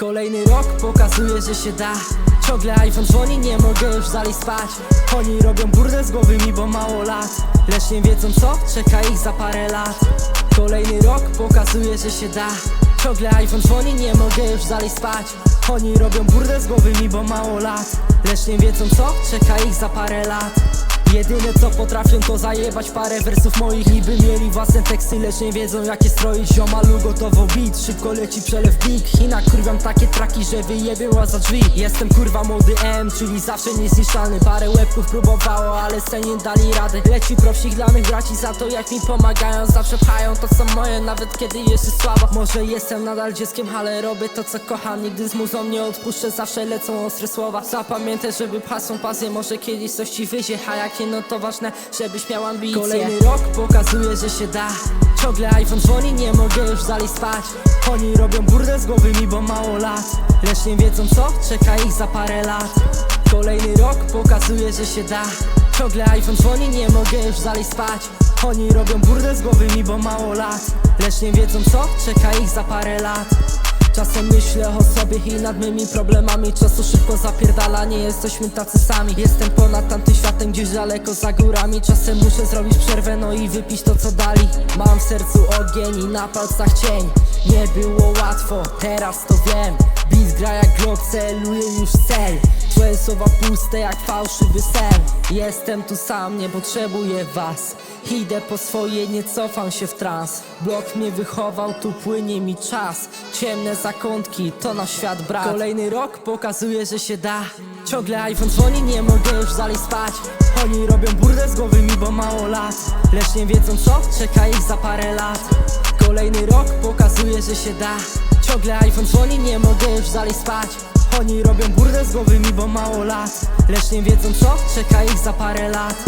Kolejny rok pokazuje, że się da. Ciągle iPhone dzwoni, nie mogę już dalej spać. Oni robią burdę z głowy mi, bo mało lat. Lecz nie wiedzą co, czeka ich za parę lat. Kolejny rok pokazuje, że się da. Ciągle iPhone dzwoni, nie mogę już dalej spać. Oni robią burdę z głowy mi, bo mało lat. Lecz nie wiedzą co, czeka ich za parę lat Jedyne co potrafią to zajebać parę wersów moich. Niby mieli własne teksty, lecz nie wiedzą jakie stroić. Ziomalu gotowo beat, szybko leci przelew big. China kurwiam takie traki, że wyjebiła za drzwi. Jestem kurwa młody M, czyli zawsze niezniszczalny. Parę łebków próbowało, ale se nie dali rady. Leci propsik dla mych braci za to jak mi pomagają. Zawsze pchają to co moje, nawet kiedy jeszcze słabo. Może jestem nadal dzieckiem, ale robię to co kocham. Nigdy z muzą nie odpuszczę, zawsze lecą ostre słowa. Zapamiętaj, żeby pasą pasję, może kiedyś coś ci wyjdzie. A jakie no to ważne, żebyś miał ambicje. Kolejny rok pokazuje, że się da. Ciągle iPhone dzwoni, nie mogę już dalej spać. Oni robią burdę z głowy mi, bo mało lat. Lecz nie wiedzą co, czeka ich za parę lat. Kolejny rok pokazuje, że się da. Ciągle iPhone dzwoni, nie mogę już dalej spać. Oni robią burdę z głowy mi, bo mało lat. Lecz nie wiedzą co, czeka ich za parę lat Czasem myślę o sobie i nad mymi problemami. Czasu szybko zapierdala, nie jesteśmy tacy sami. Jestem ponad tamtym światem, gdzieś daleko za górami. Czasem muszę zrobić przerwę, no i wypić to co dali. Mam w sercu ogień i na palcach cień. Nie było łatwo, teraz to wiem. Beat gra jak glock, celuje już cel Twoje słowa puste jak fałszywy sen. Jestem tu sam, nie potrzebuję was. Idę po swoje, nie cofam się w trans. Blok mnie wychował, tu płynie mi czas. Ciemne zakątki, to na świat brak Kolejny rok pokazuje, że się da. Ciągle iPhone dzwoni, nie mogę już dalej spać. Oni robią burdę z głowy mi, bo mało lat. Lecz nie wiedzą co, czeka ich za parę lat. Kolejny rok pokazuje, że się da. Ciągle iPhone dzwoni, nie mogę już dalej spać Oni robią burdę z głowy mi, bo mało lat Lecz nie wiedzą co, czeka ich za parę lat